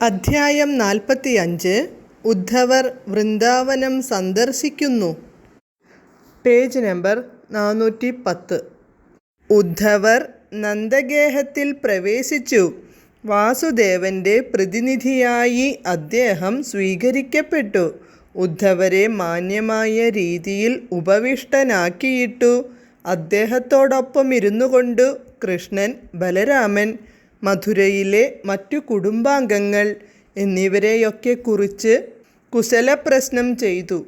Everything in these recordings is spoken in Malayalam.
അധ്യായം നാൽപ്പത്തിയഞ്ച്. ഉദ്ധവർ വൃന്ദാവനം സന്ദർശിക്കുന്നു. പേജ് നമ്പർ നാനൂറ്റി പത്ത് ഉദ്ധവർ നന്ദഗേഹത്തിൽ പ്രവേശിച്ചു. വാസുദേവന്റെ പ്രതിനിധിയായി അദ്ദേഹം സ്വീകരിക്കപ്പെട്ടു. ഉദ്ധവരെ മാന്യമായ രീതിയിൽ ഉപവിഷ്ടനാക്കിയിട്ടു. അദ്ദേഹത്തോടൊപ്പം ഇരുന്നു കൊണ്ട് കൃഷ്ണൻ ബലരാമൻ മധുരയിലെ മറ്റു കുടുംബാംഗങ്ങൾ എന്നിവരെയൊക്കെ കുറിച്ച് കുശലപ്രശ്നം ചെയ്തു.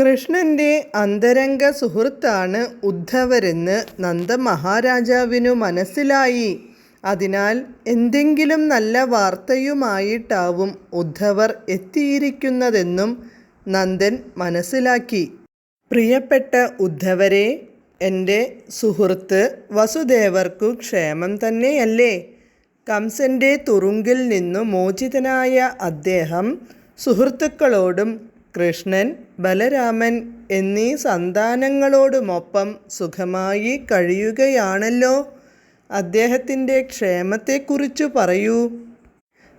കൃഷ്ണന്റെ അന്തരംഗ സുഹൃത്താണ് ഉദ്ധവരെന്ന് നന്ദമഹാരാജാവിനു മനസ്സിലായി. അതിനാൽ എന്തെങ്കിലും നല്ല വാർത്തയുമായിട്ടാവും ഉദ്ധവർ എത്തിയിരിക്കുന്നതെന്നും നന്ദൻ മനസ്സിലാക്കി. പ്രിയപ്പെട്ട ഉദ്ധവരെ എന്റെ സുഹൃത്ത് വസുദേവർക്കു ക്ഷേമം തന്നെയല്ലേ? കംസന്റെ തുറുങ്കിൽ നിന്നു മോചിതനായ അദ്ദേഹം സുഹൃത്തുക്കളോടും കൃഷ്ണൻ ബലരാമൻ എന്നീ സന്താനങ്ങളോടുമൊപ്പം സുഖമായി കഴിയുകയാണല്ലോ. അദ്ദേഹത്തിന്റെ ക്ഷേമത്തെക്കുറിച്ചു പറയൂ.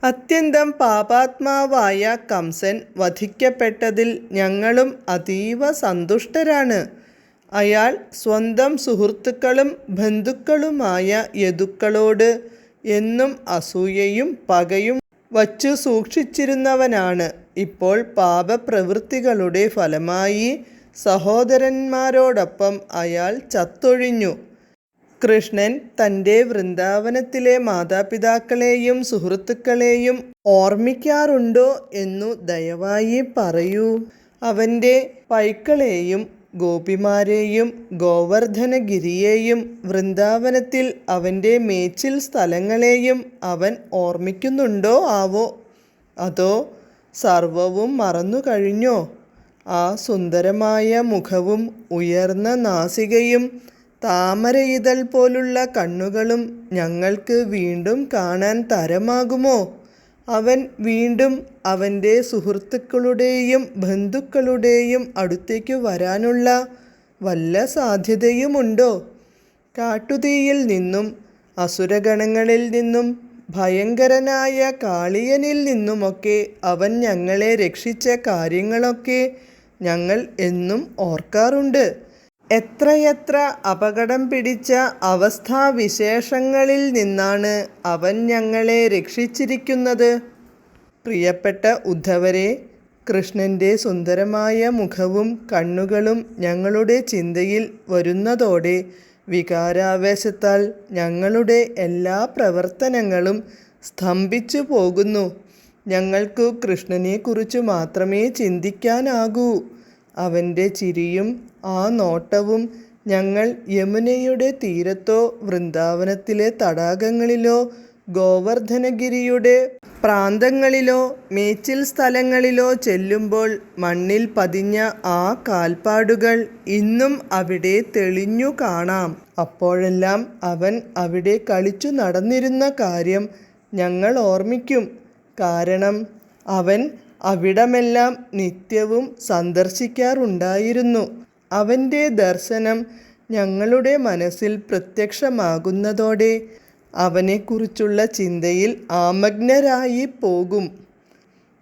അത്യന്തം പാപാത്മാവായ കംസൻ വധിക്കപ്പെട്ടതിൽ ഞങ്ങളും അതീവ സന്തുഷ്ടരാണ്. അയാൾ സ്വന്തം സുഹൃത്തുക്കളും ബന്ധുക്കളുമായ യദുക്കളോട് എന്നും അസൂയയും പകയും വച്ചു സൂക്ഷിച്ചിരുന്നവനാണ്. ഇപ്പോൾ പാപപ്രവൃത്തികളുടെ ഫലമായി സഹോദരന്മാരോടൊപ്പം അയാൾ ചത്തൊഴിഞ്ഞു. കൃഷ്ണൻ തന്റെ വൃന്ദാവനത്തിലെ മാതാപിതാക്കളെയും സുഹൃത്തുക്കളെയും ഓർമ്മിക്കാറുണ്ടോ എന്നു ദയവായി പറയൂ. അവന്റെ പൈക്കളെയും ഗോപിമാരെയും ഗോവർദ്ധനഗിരിയെയും വൃന്ദാവനത്തിൽ അവന്റെ മേച്ചിൽ സ്ഥലങ്ങളെയും അവൻ ഓർമ്മിക്കുന്നുണ്ടോ ആവോ? അതോ സർവവും മറന്നു കഴിഞ്ഞോ? ആ സുന്ദരമായ മുഖവും ഉയർന്ന നാസികയും താമരയിതൽ പോലുള്ള കണ്ണുകളും ഞങ്ങൾക്ക് വീണ്ടും കാണാൻ തരമാകുമോ? അവൻ വീണ്ടും അവന്റെ സുഹൃത്തുക്കളുടെയും ബന്ധുക്കളുടെയും അടുത്തേക്ക് വരാനുള്ള വല്ല സാധ്യതയുമുണ്ടോ? കാട്ടുതീയിൽ നിന്നും അസുരഗണങ്ങളിൽ നിന്നും ഭയങ്കരനായ കാളിയനിൽ നിന്നുമൊക്കെ അവൻ ഞങ്ങളെ രക്ഷിച്ച കാര്യങ്ങളൊക്കെ ഞങ്ങൾ എന്നും ഓർക്കാറുണ്ട്. എത്രയെത്ര അപകടം പിടിച്ച അവസ്ഥാവിശേഷങ്ങളിൽ നിന്നാണ് അവൻ ഞങ്ങളെ രക്ഷിച്ചിരിക്കുന്നത്? പ്രിയപ്പെട്ട ഉദ്ധവരെ കൃഷ്ണന്റെ സുന്ദരമായ മുഖവും കണ്ണുകളും ഞങ്ങളുടെ ചിന്തയിൽ വരുന്നതോടെ വികാരാവേശത്താൽ ഞങ്ങളുടെ എല്ലാ പ്രവർത്തനങ്ങളും സ്തംഭിച്ചു പോകുന്നു. ഞങ്ങൾക്കു കൃഷ്ണനെക്കുറിച്ച് മാത്രമേ ചിന്തിക്കാനാകൂ. അവന്റെ ചിരിയും ആ നോട്ടവും ഞങ്ങൾ യമുനയുടെ തീരത്തോ വൃന്ദാവനത്തിലെ തടാകങ്ങളിലോ ഗോവർദ്ധനഗിരിയുടെ പ്രാന്തങ്ങളിലോ മേച്ചിൽ സ്ഥലങ്ങളിലോ ചെല്ലുമ്പോൾ മണ്ണിൽ പതിഞ്ഞ ആ കാൽപ്പാടുകൾ ഇന്നും അവിടെ തെളിഞ്ഞു കാണാം. അപ്പോഴെല്ലാം അവൻ അവിടെ കളിച്ചു നടന്നിരുന്ന കാര്യം ഞങ്ങൾ ഓർമ്മിക്കും. കാരണം അവൻ അവിടമെല്ലാം നിത്യവും സന്ദർശിക്കാറുണ്ടായിരുന്നു. അവന്റെ ദർശനം ഞങ്ങളുടെ മനസ്സിൽ പ്രത്യക്ഷമാകുന്നതോടെ അവനെക്കുറിച്ചുള്ള ചിന്തയിൽ ആമഗ്നരായി പോകും.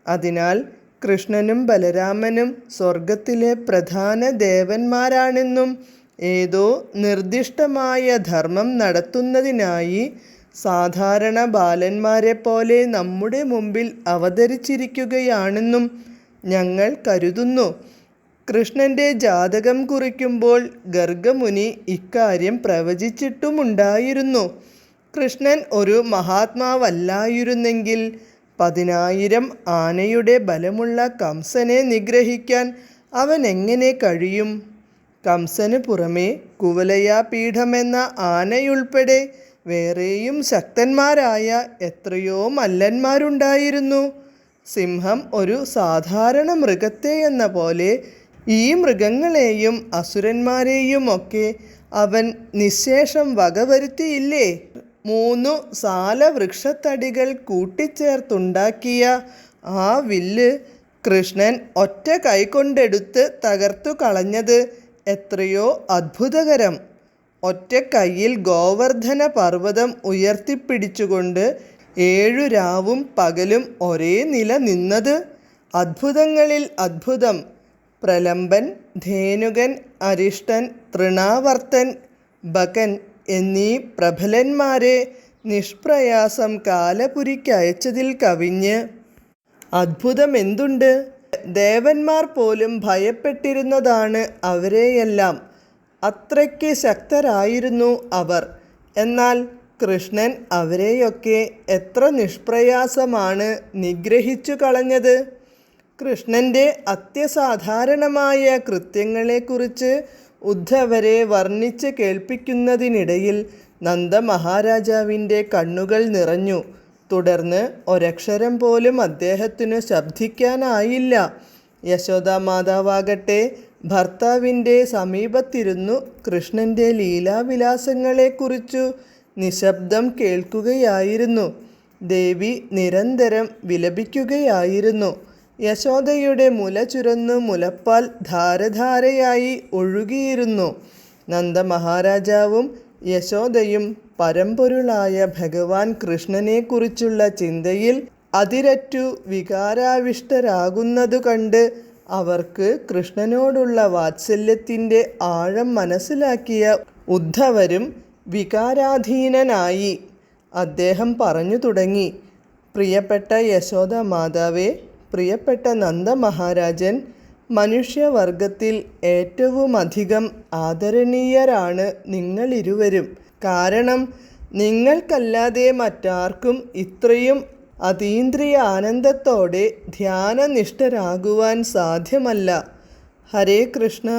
അതിനാൽ കൃഷ്ണനും ബലരാമനും സ്വർഗത്തിലെ പ്രധാന ദേവന്മാരാണെന്നും ഏതോ നിർദ്ദിഷ്ടമായ ധർമ്മം നടത്തുന്നതിനായി സാധാരണ ബാലന്മാരെ പോലെ നമ്മുടെ മുമ്പിൽ അവതരിച്ചിരിക്കുകയാണെന്നും ഞങ്ങൾ കരുതുന്നു. കൃഷ്ണന്റെ ജാതകം കുറിക്കുമ്പോൾ ഗർഗമുനി ഇക്കാര്യം പ്രവചിച്ചിട്ടുമുണ്ടായിരുന്നു. കൃഷ്ണൻ ഒരു മഹാത്മാവല്ലായിരുന്നെങ്കിൽ പതിനായിരം ആനയുടെ ബലമുള്ള കംസനെ നിഗ്രഹിക്കാൻ അവൻ എങ്ങനെ കഴിയും? കംസന് പുറമെ കുവലയാപീഠമെന്ന ആനയുൾപ്പെടെ വേറെയും ശക്തന്മാരായ എത്രയോ മല്ലന്മാരുണ്ടായിരുന്നു. സിംഹം ഒരു സാധാരണ മൃഗത്തെ എന്ന പോലെ ഈ മൃഗങ്ങളെയും അസുരന്മാരെയും ഒക്കെ അവൻ നിശേഷം വകവരുത്തിയില്ലേ? മൂന്നു സാലവൃക്ഷത്തടികൾ കൂട്ടിച്ചേർത്തുണ്ടാക്കിയ ആ വില്ല് കൃഷ്ണൻ ഒറ്റ കൈകൊണ്ടെടുത്ത് തകർത്തു കളഞ്ഞത് എത്രയോ അത്ഭുതകരം. ഒറ്റ കൈയിൽ ഗോവർദ്ധന പർവതം ഉയർത്തിപ്പിടിച്ചുകൊണ്ട് ഏഴു രാവും പകലും ഒരേ നില നിന്നത്. അത്ഭുതങ്ങളിൽ അത്ഭുതം. പ്രലംബൻ ധേനുകൻ അരിഷ്ടൻ തൃണാവർത്തൻ ബകൻ എന്നീ പ്രബലന്മാരെ നിഷ്പ്രയാസം കാലപുരിക്കയച്ചതിൽ കവിഞ്ഞ്. അത്ഭുതമെന്തുണ്ട് ദേവന്മാർ പോലും ഭയപ്പെട്ടിരുന്നതാണ് അവരെയെല്ലാം. അത്രയ്ക്ക് ശക്തരായിരുന്നു അവർ. എന്നാൽ കൃഷ്ണൻ അവരെയൊക്കെ എത്ര നിഷ്പ്രയാസമാണ് നിഗ്രഹിച്ചു കളഞ്ഞത്. കൃഷ്ണന്റെ അത്യസാധാരണമായ കൃത്യങ്ങളെക്കുറിച്ച് ഉദ്ധവരെ വർണിച്ച് കേൾപ്പിക്കുന്നതിനിടയിൽ നന്ദമഹാരാജാവിന്റെ കണ്ണുകൾ നിറഞ്ഞു. തുടർന്ന് ഒരക്ഷരം പോലും അദ്ദേഹത്തിനു ശബ്ദിക്കാനായില്ല. യശോദാ മാതാവാകട്ടെ ഭർത്താവിന്റെ സമീപത്തിരുന്നു കൃഷ്ണന്റെ ലീലാവിലാസങ്ങളെക്കുറിച്ചു നിശബ്ദം കേൾക്കുകയായിരുന്നു. ദേവി നിരന്തരം വിലപിക്കുകയായിരുന്നു. യശോദയുടെ മുല ചുരന്നു മുലപ്പാൽ ധാരധാരയായി ഒഴുകിയിരുന്നു. നന്ദമഹാരാജാവും യശോദയും പരമ്പൊരുളായ ഭഗവാൻ കൃഷ്ണനെക്കുറിച്ചുള്ള ചിന്തയിൽ അതിരറ്റു വികാരാവിഷ്ടരാകുന്നതു കണ്ട് അവർക്ക് കൃഷ്ണനോടുള്ള വാത്സല്യത്തിന്റെ ആഴം മനസ്സിലാക്കിയ ഉദ്ധവരും വികാരാധീനനായി. അദ്ദേഹം പറഞ്ഞു തുടങ്ങി പ്രിയപ്പെട്ട യശോദ മാതാവേ പ്രിയപ്പെട്ട നന്ദ മഹാരാജൻ മനുഷ്യവർഗത്തിൽ ഏറ്റവുമധികം ആദരണീയരാണ് നിങ്ങളിരുവരും. കാരണം നിങ്ങൾക്കല്ലാതെ മറ്റാർക്കും ഇത്രയും അതീന്ദ്രിയ ആനന്ദത്തോടെ ധ്യാനനിഷ്ഠരാകുവാൻ സാധ്യമല്ല. ഹരേ കൃഷ്ണ.